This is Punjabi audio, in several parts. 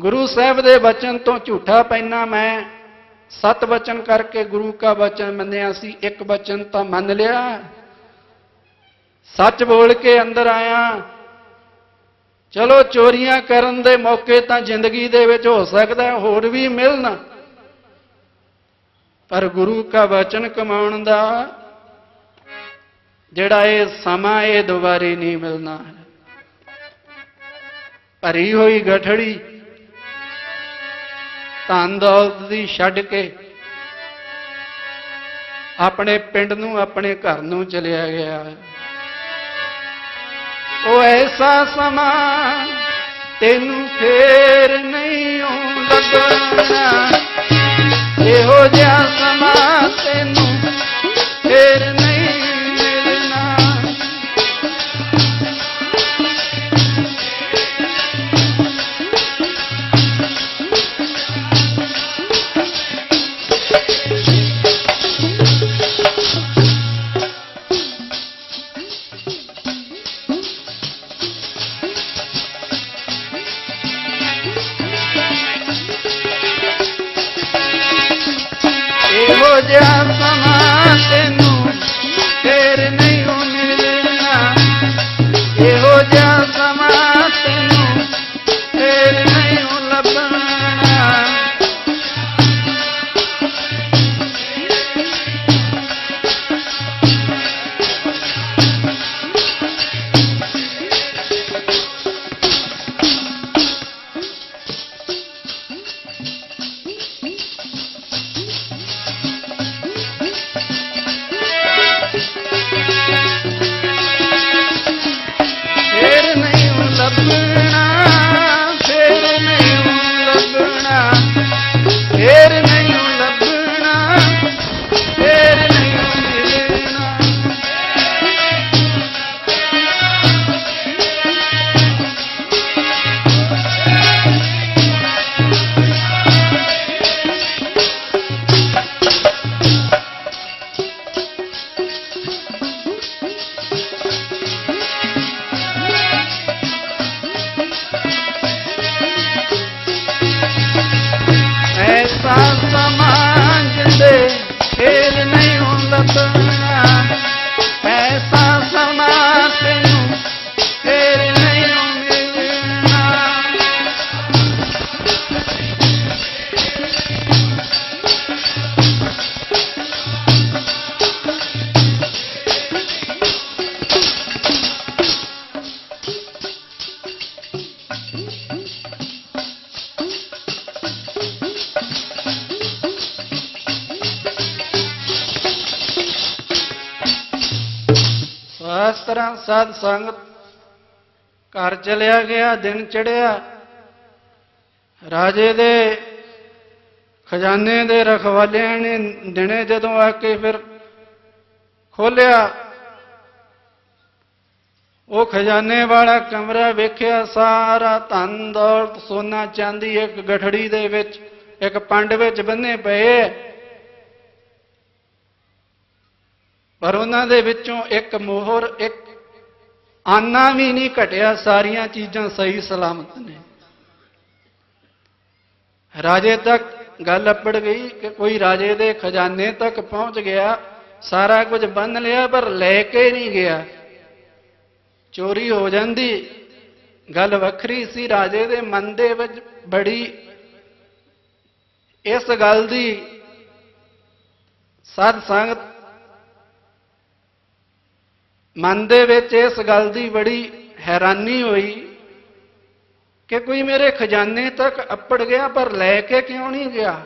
ਗੁਰੂ ਸਾਹਿਬ ਦੇ ਬਚਨ ਤੋਂ ਝੂਠਾ ਪੈਣਾ ਮੈਂ। ਸਤ ਬਚਨ ਕਰਕੇ ਗੁਰੂ ਕਾ ਬਚਨ ਮੰਨਿਆ ਸੀ, ਇੱਕ ਬਚਨ ਤਾਂ ਮੰਨ ਲਿਆ। ਸੱਚ ਬੋਲ ਕੇ ਅੰਦਰ ਆਇਆ। ਚਲੋ ਚੋਰੀਆਂ ਕਰਨ ਦੇ ਮੌਕੇ ਤਾਂ ਜ਼ਿੰਦਗੀ ਦੇ ਵਿੱਚ ਹੋ ਸਕਦਾ ਹੋਰ ਵੀ ਮਿਲਣ। ਪਰ ਗੁਰੂ ਕਾ ਵਚਨ ਕਮਾਉਣ ਦਾ ਜਿਹੜਾ ਇਹ ਸਮਾਂ ਇਹ ਦੁਬਾਰੇ ਨਹੀਂ ਮਿਲਣਾ। ਹੈ ਭਰੀ ਹੋਈ ਗਠੜੀ ਧਨ ਦੌਲਤ ਦੀ ਛੱਡ ਕੇ ਆਪਣੇ ਪਿੰਡ ਨੂੰ, ਆਪਣੇ ਘਰ ਨੂੰ ਚਲਿਆ ਗਿਆ। ਉਹ ਐਸਾ ਸਮਾਂ ਤੈਨੂੰ ਫੇਰ ਨਹੀਂ ਲੱਗਣਾ ਇਹੋ ਜਿਹਾ ਸਮਾਂ ਤੈਨੂੰ ਫੇਰ ਇਹੋ ਤਰ੍ਹਾਂ ਸਾਧ ਸੰਗਤ, ਘਰ ਚਲਿਆ ਗਿਆ, ਦਿਨ ਚੜਿਆ। ਰਾਜੇ ਦੇ ਖਜ਼ਾਨੇ ਦੇ ਰਖਵਾਲਿਆਂ ਨੇ ਦਿਨੇ ਜਦੋਂ ਆ ਕੇ ਫਿਰ ਖੋਲਿਆ, ਉਹ ਖਜ਼ਾਨੇ ਵਾਲਾ ਕਮਰਾ ਵੇਖਿਆ, ਸਾਰਾ ਧਨ ਦੌਲਤ ਸੋਨਾ ਚਾਂਦੀ ਇੱਕ ਗਠੜੀ ਦੇ ਵਿੱਚ, ਇੱਕ ਪੰਡ ਵਿੱਚ ਬੰਨੇ ਪਏ। ਪਰ ਉਹਨਾਂ ਦੇ ਵਿੱਚੋਂ ਇੱਕ ਮੋਹਰ, ਇੱਕ ਆਨਾ ਵੀ ਨਹੀਂ ਘਟਿਆ, ਸਾਰੀਆਂ ਚੀਜ਼ਾਂ ਸਹੀ ਸਲਾਮਤ ਨੇ। ਰਾਜੇ ਤੱਕ ਗੱਲ ਅਪੜ ਗਈ ਕਿ ਕੋਈ ਰਾਜੇ ਦੇ ਖਜ਼ਾਨੇ ਤੱਕ ਪਹੁੰਚ ਗਿਆ, ਸਾਰਾ ਕੁਝ ਬੰਨ ਲਿਆ, ਪਰ ਲੈ ਕੇ ਨਹੀਂ ਗਿਆ। ਚੋਰੀ ਹੋ ਜਾਂਦੀ। ਗੱਲ ਵੱਖਰੀ ਸੀ, ਰਾਜੇ ਦੇ ਮਨ ਦੇ ਵਿੱਚ ਬੜੀ ਇਸ ਗੱਲ ਦੀ ਸਾਧ ਸੰਗਤ ਮਨ ਦੇ ਵਿੱਚ ਇਸ ਗੱਲ ਦੀ ਬੜੀ ਹੈਰਾਨੀ ਹੋਈ ਕਿ ਕੋਈ ਮੇਰੇ ਖਜ਼ਾਨੇ ਤੱਕ ਅੱਪੜ ਗਿਆ, ਪਰ ਲੈ ਕੇ ਕਿਉਂ ਨਹੀਂ ਗਿਆ?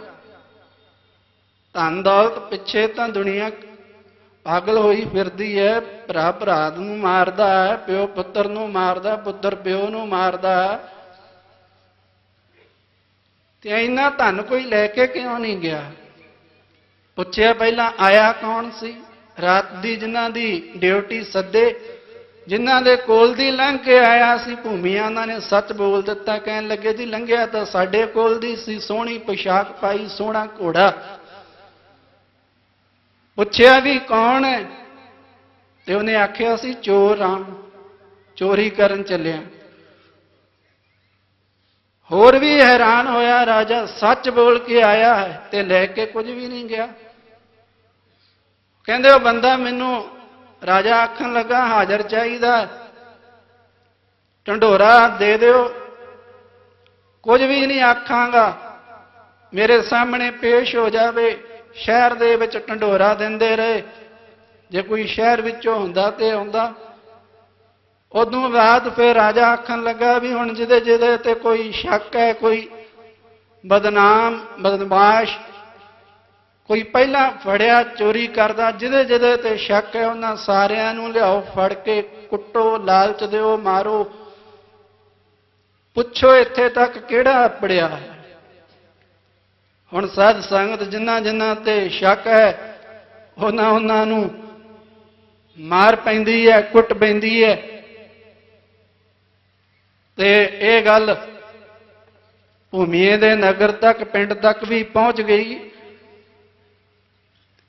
ਧਨ ਦੌਲਤ ਪਿੱਛੇ ਤਾਂ ਦੁਨੀਆ ਪਾਗਲ ਹੋਈ ਫਿਰਦੀ ਹੈ ਭਰਾ ਭਰਾ ਨੂੰ ਮਾਰਦਾ ਹੈ ਪਿਓ ਪੁੱਤਰ ਨੂੰ ਮਾਰਦਾ, ਪੁੱਤਰ ਪਿਓ ਨੂੰ ਮਾਰਦਾ ਤੇ ਇੰਨਾ ਧਨ ਕੋਈ ਲੈ ਕੇ ਕਿਉਂ ਨਹੀਂ ਗਿਆ? ਪੁੱਛਿਆ ਪਹਿਲਾਂ ਆਇਆ ਕੌਣ ਸੀ? ਰਾਤ ਦੀ ਜਿਨ੍ਹਾਂ ਦੀ ਡਿਊਟੀ ਸੱਦੇ, ਜਿਨ੍ਹਾਂ ਦੇ ਕੋਲ ਦੀ ਲੰਘ ਕੇ ਆਇਆ ਸੀ, ਭੂਮੀਆਂ ਉਹਨਾਂ ਨੇ ਸੱਚ ਬੋਲ ਦਿੱਤਾ, ਕਹਿਣ ਲੱਗੇ, ਜੀ ਲੰਘਿਆ ਤਾਂ ਸਾਡੇ ਕੋਲ ਦੀ ਸੀ, ਸੋਹਣੀ ਪੋਸ਼ਾਕ ਪਾਈ, ਸੋਹਣਾ ਘੋੜਾ। ਪੁੱਛਿਆ ਵੀ ਕੌਣ ਹੈ? ਤੇ ਉਹਨੇ ਆਖਿਆ ਸੀ, ਚੋਰ ਹਾਂ ਚੋਰੀ ਕਰਨ ਚੱਲਿਆ। ਹੋਰ ਵੀ ਹੈਰਾਨ ਹੋਇਆ ਰਾਜਾ, ਸੱਚ ਬੋਲ ਕੇ ਆਇਆ ਹੈ ਤੇ ਲੈ ਕੇ ਕੁਝ ਵੀ ਨਹੀਂ ਗਿਆ। ਕਹਿੰਦੇ ਉਹ ਬੰਦਾ ਮੈਨੂੰ ਰਾਜਾ ਆਖਣ ਲੱਗਾ, ਹਾਜ਼ਰ ਚਾਹੀਦਾ। ਢੰਡੋਰਾ ਦੇ ਦਿਓ। ਕੁਝ ਵੀ ਨਹੀਂ ਆਖਾਂਗਾ। ਮੇਰੇ ਸਾਹਮਣੇ ਪੇਸ਼ ਹੋ ਜਾਵੇ। ਸ਼ਹਿਰ ਦੇ ਵਿੱਚ ਢੰਡੋਰਾ ਦਿੰਦੇ ਰਹੇ। ਜੇ ਕੋਈ ਸ਼ਹਿਰ ਵਿੱਚੋਂ ਹੁੰਦਾ ਤੇ ਆਉਂਦਾ। ਉਦੋਂ ਬਾਅਦ ਫਿਰ ਰਾਜਾ ਆਖਣ ਲੱਗਾ ਵੀ ਹੁਣ ਜਿਹਦੇ ਜਿਹਦੇ ਤੇ ਕੋਈ ਸ਼ੱਕ ਹੈ, ਕੋਈ ਬਦਨਾਮ, ਬਦਮਾਸ਼ ਕੋਈ ਪਹਿਲਾਂ ਫੜਿਆ, ਚੋਰੀ ਕਰਦਾ, ਜਿਹਦੇ ਜਿਹਦੇ ਤੇ ਸ਼ੱਕ ਹੈ, ਉਹਨਾਂ ਸਾਰਿਆਂ ਨੂੰ ਲਿਆਓ, ਫੜ ਕੇ ਕੁੱਟੋ, ਲਾਲਚ ਦਿਓ, ਮਾਰੋ। ਪੁੱਛੋ ਇੱਥੇ ਤੱਕ ਕਿਹੜਾ ਪੜਿਆ ਹੈ। ਹੁਣ ਸਾਧ ਸੰਗਤ ਜਿਨ੍ਹਾਂ ਜਿਨ੍ਹਾਂ ਤੇ ਸ਼ੱਕ ਹੈ, ਉਹਨਾਂ ਉਹਨਾਂ ਨੂੰ ਮਾਰ ਪੈਂਦੀ ਹੈ, ਕੁੱਟ ਪੈਂਦੀ ਹੈ। ਤੇ ਇਹ ਗੱਲ ਭੂਮੀਏ ਦੇ ਨਗਰ ਤੱਕ, ਪਿੰਡ ਤੱਕ ਵੀ ਪਹੁੰਚ ਗਈ।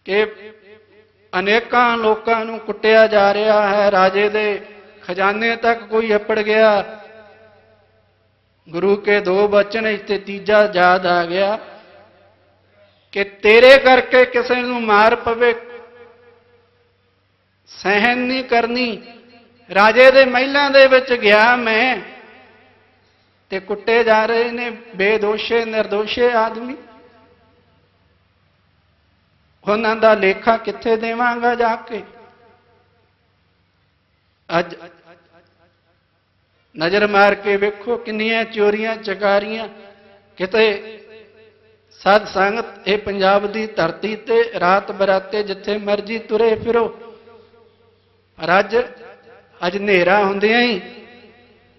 ਕਿ ਅਨੇਕਾਂ ਲੋਕਾਂ ਨੂੰ ਕੁੱਟਿਆ ਜਾ ਰਿਹਾ ਹੈ, ਰਾਜੇ ਦੇ ਖਜ਼ਾਨੇ ਤੱਕ ਕੋਈ ਅਪੜ ਗਿਆ। ਗੁਰੂ ਕੇ ਦੋ ਬਚਨ ਇੱਥੇ ਤੀਜਾ ਯਾਦ ਆ ਗਿਆ ਕਿ ਤੇਰੇ ਕਰਕੇ ਕਿਸੇ ਨੂੰ ਮਾਰ ਪਵੇ ਸਹਿਨ ਨਹੀਂ ਕਰਨੀ। ਰਾਜੇ ਦੇ ਮਹਿਲਾਂ ਦੇ ਵਿੱਚ ਗਿਆ ਮੈਂ ਤੇ ਕੁੱਟੇ ਜਾ ਰਹੇ ਨੇ ਬੇਦੋਸ਼ੇ, ਨਿਰਦੋਸ਼ੇ ਆਦਮੀ। ਉਹਨਾਂ ਦਾ ਲੇਖਾ ਕਿੱਥੇ ਦੇਵਾਂਗਾ ਜਾ ਕੇ? ਅੱਜ ਨਜ਼ਰ ਮਾਰ ਕੇ ਵੇਖੋ ਕਿੰਨੀਆਂ ਚੋਰੀਆਂ, ਚਕਾਰੀਆਂ। ਕਿਤੇ ਸਤ ਸੰਗਤ ਇਹ ਪੰਜਾਬ ਦੀ ਧਰਤੀ ਤੇ ਰਾਤ ਬਰਾਤੇ ਜਿੱਥੇ ਮਰਜ਼ੀ ਤੁਰੇ ਫਿਰੋ। ਪਰ ਅੱਜ ਅੱਜ ਹਨੇਰਾ ਹੁੰਦਿਆਂ ਹੀ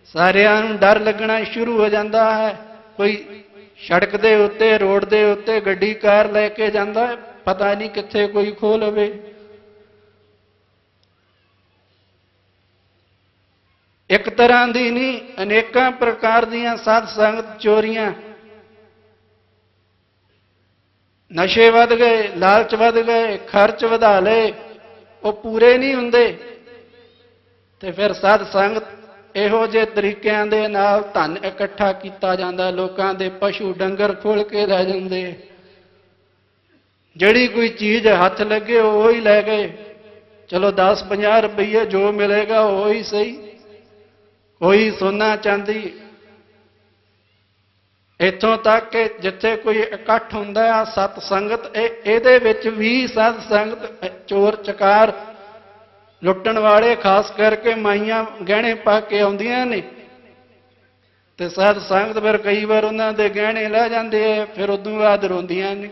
ਸਾਰਿਆਂ ਨੂੰ ਡਰ ਲੱਗਣਾ ਸ਼ੁਰੂ ਹੋ ਜਾਂਦਾ ਹੈ। ਕੋਈ ਸੜਕ ਦੇ ਉੱਤੇ, ਰੋਡ ਦੇ ਉੱਤੇ ਗੱਡੀ ਕਾਰ ਲੈ ਕੇ ਜਾਂਦਾ ਹੈ। ਪਤਾ ਨਹੀਂ ਕਿੱਥੇ ਕੋਈ ਖੋ ਲਵੇ। ਇੱਕ ਤਰ੍ਹਾਂ ਦੀ ਨਹੀਂ, ਅਨੇਕਾਂ ਪ੍ਰਕਾਰ ਦੀਆਂ ਸਾਧ ਸੰਗਤ ਚੋਰੀਆਂ। ਨਸ਼ੇ ਵੱਧ ਗਏ, ਲਾਲਚ ਵੱਧ ਗਏ, ਖਰਚ ਵਧਾ ਲਏ, ਉਹ ਪੂਰੇ ਨਹੀਂ ਹੁੰਦੇ। ਤੇ ਫਿਰ ਸਾਧ ਸੰਗਤ ਇਹੋ ਜਿਹੇ ਤਰੀਕਿਆਂ ਦੇ ਨਾਲ ਧਨ ਇਕੱਠਾ ਕੀਤਾ ਜਾਂਦਾ, ਲੋਕਾਂ ਦੇ ਪਸ਼ੂ ਡੰਗਰ ਖੋਲ ਕੇ ਲੈ ਜਾਂਦੇ। ਜਿਹੜੀ ਕੋਈ ਚੀਜ਼ ਹੱਥ ਲੱਗੇ ਉਹ ਹੀ ਲੈ ਗਏ। ਚਲੋ 10 50 ਰੁਪਏ ਜੋ ਮਿਲੇਗਾ ਉਹ ਹੀ ਸਹੀ। ਕੋਈ ਸੋਨਾ ਚਾਂਦੀ ਇੱਥੋਂ ਤੱਕ ਕਿ ਜਿੱਥੇ ਕੋਈ ਇਕੱਠ ਹੁੰਦਾ ਆ, ਸਤ ਸੰਗਤ, ਇਹ ਇਹਦੇ ਵਿੱਚ ਵੀ ਸਤ ਸੰਗਤ ਚੋਰ ਚਕਾਰ ਲੁੱਟਣ ਵਾਲੇ, ਖਾਸ ਕਰਕੇ ਮਾਈਆਂ ਗਹਿਣੇ ਪਾ ਕੇ ਆਉਂਦੀਆਂ ਨੇ। ਤੇ ਸਾਧ ਸੰਗਤ ਫਿਰ ਕਈ ਵਾਰ ਉਹਨਾਂ ਦੇ ਗਹਿਣੇ ਲੈ ਜਾਂਦੇ ਆ, ਫਿਰ ਉਦੋਂ ਬਾਅਦ ਰੋਂਦੀਆਂ ਨੇ।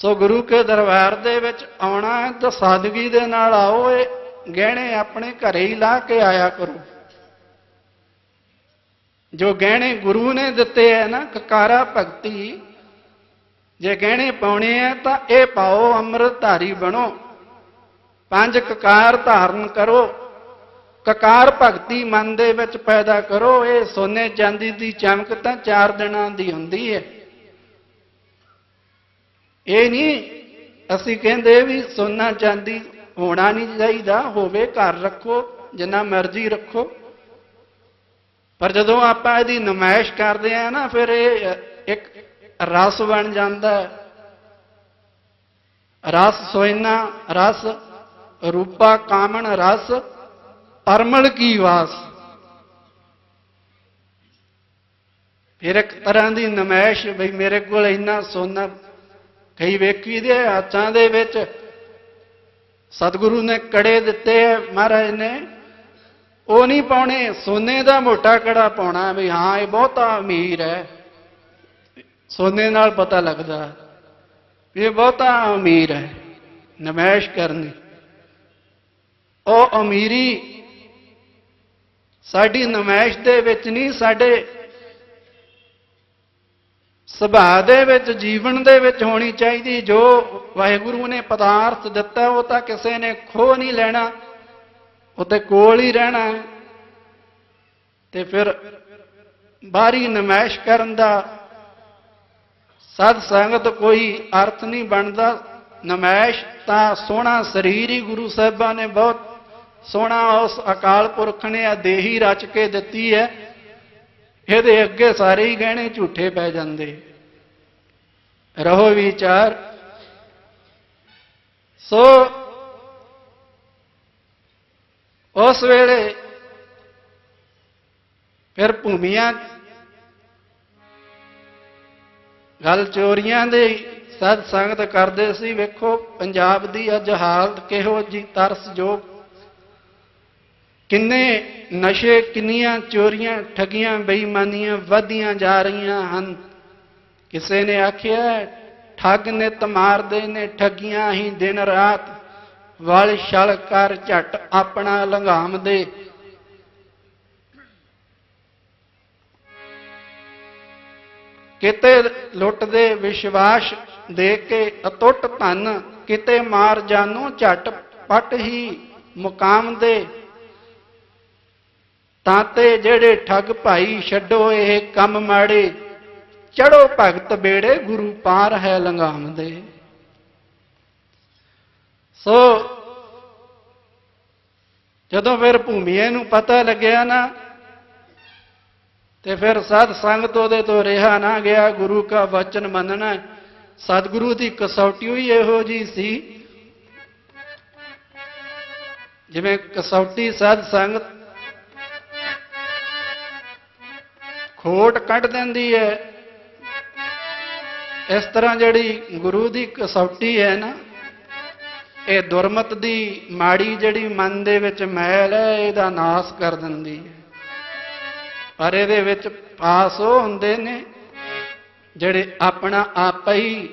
ਸੋ ਗੁਰੂ ਕੇ ਦਰਬਾਰ ਦੇ ਵਿੱਚ ਆਉਣਾ ਹੈ ਤਾਂ ਸਾਦਗੀ ਦੇ ਨਾਲ ਆਓ, ਇਹ ਗਹਿਣੇ ਆਪਣੇ ਘਰੇ ਹੀ ਲਾ ਕੇ ਆਇਆ ਕਰੋ। ਜੋ ਗਹਿਣੇ ਗੁਰੂ ਨੇ ਦਿੱਤੇ ਹੈ ਨਾ, ਕਕਾਰਾ ਭਗਤੀ, ਜੇ ਗਹਿਣੇ ਪਾਉਣੇ ਆ ਤਾਂ ਇਹ ਪਾਓ, ਅੰਮ੍ਰਿਤਧਾਰੀ ਬਣੋ। ਪੰਜ ਕਕਾਰ ਧਾਰਨ ਕਰੋ। ਕਕਾਰ ਭਗਤੀ ਮਨ ਦੇ ਵਿੱਚ ਪੈਦਾ ਕਰੋ। ਇਹ ਸੋਨੇ ਚਾਂਦੀ ਦੀ ਚਮਕ ਤਾਂ ਚਾਰ ਦਿਨਾਂ ਦੀ ਹੁੰਦੀ ਹੈ। ਇਹ ਨਹੀਂ ਅਸੀਂ ਕਹਿੰਦੇ ਵੀ ਸੋਨਾ ਚਾਂਦੀ ਹੋਣਾ ਨਹੀਂ ਚਾਹੀਦਾ, ਹੋਵੇ ਘਰ ਰੱਖੋ, ਜਿੰਨਾ ਮਰਜ਼ੀ ਰੱਖੋ। ਪਰ ਜਦੋਂ ਆਪਾਂ ਇਹਦੀ ਨਮਾਇਸ਼ ਕਰਦੇ ਆ ਨਾ, ਫਿਰ ਇਹ ਇੱਕ ਰਸ ਬਣ ਜਾਂਦਾ ਹੈ। ਰਸ ਸੋਇਨਾ, ਰਸ ਰੂਪਾ ਕਾਮਣ, ਰਸ ਪਰਮਲ ਕੀ ਵਾਸ। ਫਿਰ ਇੱਕ ਤਰ੍ਹਾਂ ਦੀ ਨਮਾਇਸ਼, ਬਈ ਮੇਰੇ ਕੋਲ ਇੰਨਾ ਸੋਨਾ ਕਈ ਵੇਖੀ ਦੇ ਹੱਥਾਂ ਦੇ ਵਿੱਚ। ਸਤਿਗੁਰੂ ਨੇ ਕੜੇ ਦਿੱਤੇ ਆ ਮਹਾਰਾਜ ਨੇ। ਉਹ ਨਹੀਂ ਪਾਉਣੇ, ਸੋਨੇ ਦਾ ਮੋਟਾ ਕੜਾ ਪਾਉਣਾ ਵੀ ਹਾਂ, ਇਹ ਬਹੁਤਾ ਅਮੀਰ ਹੈ ਸੋਨੇ ਨਾਲ ਪਤਾ ਲੱਗਦਾ ਇਹ ਬਹੁਤਾ ਅਮੀਰ ਹੈ ਨਮੈਸ਼ ਕਰਨੀ ਉਹ ਅਮੀਰੀ ਸਾਡੀ ਨਮਾਇਸ਼ ਦੇ ਵਿੱਚ ਨਹੀਂ, ਸਾਡੇ ਸੁਭਾਅ ਦੇ ਵਿੱਚ, ਜੀਵਨ ਦੇ ਵਿੱਚ ਹੋਣੀ ਚਾਹੀਦੀ। ਜੋ ਵਾਹਿਗੁਰੂ ਨੇ ਪਦਾਰਥ ਦਿੱਤਾ, ਉਹ ਤਾਂ ਕਿਸੇ ਨੇ ਖੋ ਨਹੀਂ ਲੈਣਾ। ਉਹ ਤੇ ਕੋਲ ਹੀ ਰਹਿਣਾ ਤੇ ਫਿਰ ਬਾਹਰੀ ਨਮਾਇਸ਼ ਕਰਨ ਦਾ ਸਤ ਸੰਗਤ ਕੋਈ ਅਰਥ ਨਹੀਂ ਬਣਦਾ। ਨਮਾਇਸ਼ ਤਾਂ ਸੋਹਣਾ ਸਰੀਰ ਹੀ ਗੁਰੂ ਸਾਹਿਬਾਂ ਨੇ ਬਹੁਤ ਸੋਹਣਾ ਉਸ ਅਕਾਲ ਪੁਰਖ ਨੇ ਆ ਦੇਹੀ ਰਚ ਕੇ ਦਿੱਤੀ ਹੈ। ਇਹਦੇ ਅੱਗੇ ਸਾਰੇ ਹੀ ਗਹਿਣੇ ਝੂਠੇ ਪੈ ਜਾਂਦੇ। ਰਹੋ ਵਿਚਾਰ। ਸੋ ਉਸ ਵੇਲੇ ਫਿਰ ਭੂਮੀਆਂ ਗੱਲ ਚੋਰੀਆਂ ਦੇ ਸਤ ਸੰਗਤ ਕਰਦੇ ਸੀ। ਵੇਖੋ, ਪੰਜਾਬ ਦੀ ਅੱਜ ਹਾਲਤ ਕਿਹੋ ਜੀ ਤਰਸਯੋਗ ਕਿੰਨੇ ਨਸ਼ੇ, ਕਿੰਨੀਆਂ ਚੋਰੀਆਂ, ਠਗੀਆਂ, ਬੇਈਮਾਨੀਆਂ ਵਧਦੀਆਂ ਜਾ ਰਹੀਆਂ ਹਨ। ਕਿਸੇ ਨੇ ਆਖਿਆ, ਠੱਗ ਨਿਤ ਮਾਰਦੇ ਨੇ, ਠਗੀਆਂ ਹੀ ਦਿਨ ਰਾਤ। ਵਲ ਛਲ ਕਰ ਝਟ ਆਪਣਾ ਲੰਘਾਮ ਦੇ। ਕਿਤੇ ਲੁੱਟ ਦੇ ਵਿਸ਼ਵਾਸ ਦੇ ਕੇ ਅਟੁੱਟ ਧਨ, ਕਿਤੇ ਮਾਰ ਜਾਨੋ ਝਟ ਪਟ ਹੀ ਮੁਕਾਮ ਦੇ। ਤਾਂ ਤੇ ਜਿਹੜੇ ਠੱਗ ਭਾਈ ਛੱਡੋ ਇਹ ਕੰਮ ਮਾੜੇ ਚੜੋ ਭਗਤ ਬੇੜੇ ਗੁਰੂ ਪਾਰ ਹੈ ਲੰਗਾਮ ਦੇ। ਸੋ ਜਦੋਂ ਫਿਰ ਭੂਮੀਏ ਨੂੰ ਪਤਾ ਲੱਗਿਆ ਨਾ, ਤੇ ਫਿਰ ਸਤ ਸੰਗਤ ਉਹਦੇ ਤੋਂ ਰਿਹਾ ਨਾ ਗਿਆ, ਗੁਰੂ ਦਾ ਵਚਨ ਮੰਨਣਾ, ਸਤਿਗੁਰੂ ਦੀ ਕਸੌਟੀ ਹੋਈ ਇਹੋ ਜੀ ਸੀ। ਜਿਵੇਂ ਕਸੌਟੀ ਸਤ ਸੰਗਤ ਖੋਟ ਕੱਢ ਦਿੰਦੀ ਹੈ। ਇਸ ਤਰ੍ਹਾਂ ਜਿਹੜੀ ਗੁਰੂ ਦੀ ਕਸੌਟੀ ਹੈ ਨਾ, ਇਹ ਦੁਰਮਤ ਦੀ ਮਾੜੀ ਜਿਹੜੀ ਮਨ ਦੇ ਵਿੱਚ ਮੈਲ ਹੈ, ਇਹਦਾ ਨਾਸ ਕਰ ਦਿੰਦੀ ਹੈ। ਪਰ ਇਹਦੇ ਵਿੱਚ ਪਾਸ ਉਹ ਹੁੰਦੇ ਨੇ ਜਿਹੜੇ ਆਪਣਾ ਆਪ ਹੀ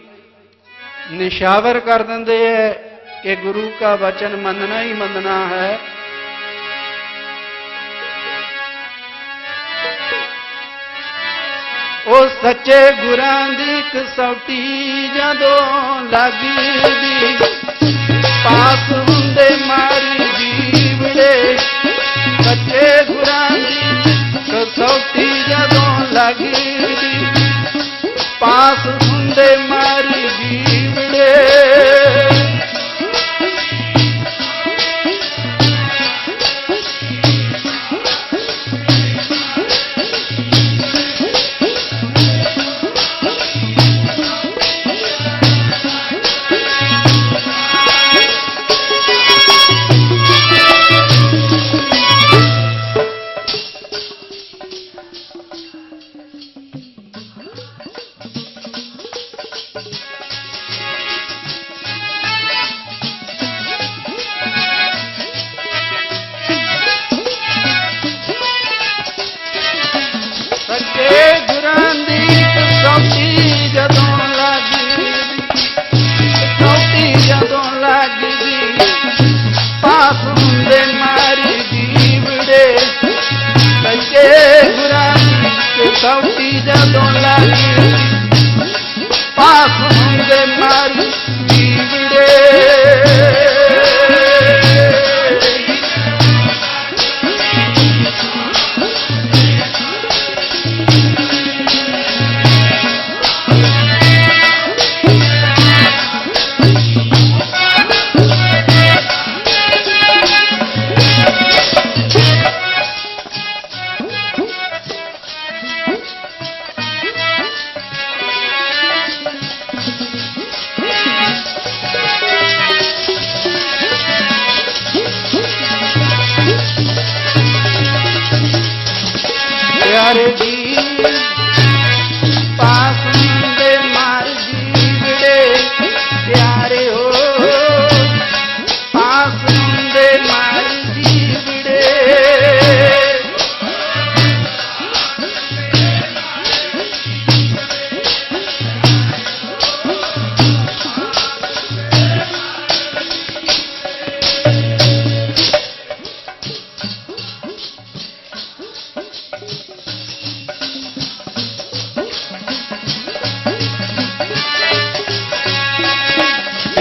ਨਿਸ਼ਾਵਰ ਕਰ ਦਿੰਦੇ ਹੈ ਕਿ ਗੁਰੂ ਦਾ ਵਚਨ ਮੰਨਣਾ ਹੀ ਮੰਨਣਾ ਹੈ। ਉਹ ਸੱਚੇ ਗੁਰਾਂ ਦੀ ਕਸੌਟੀ ਜਦੋਂ ਲੱਗਦੀ। ਪਾਸ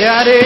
हरे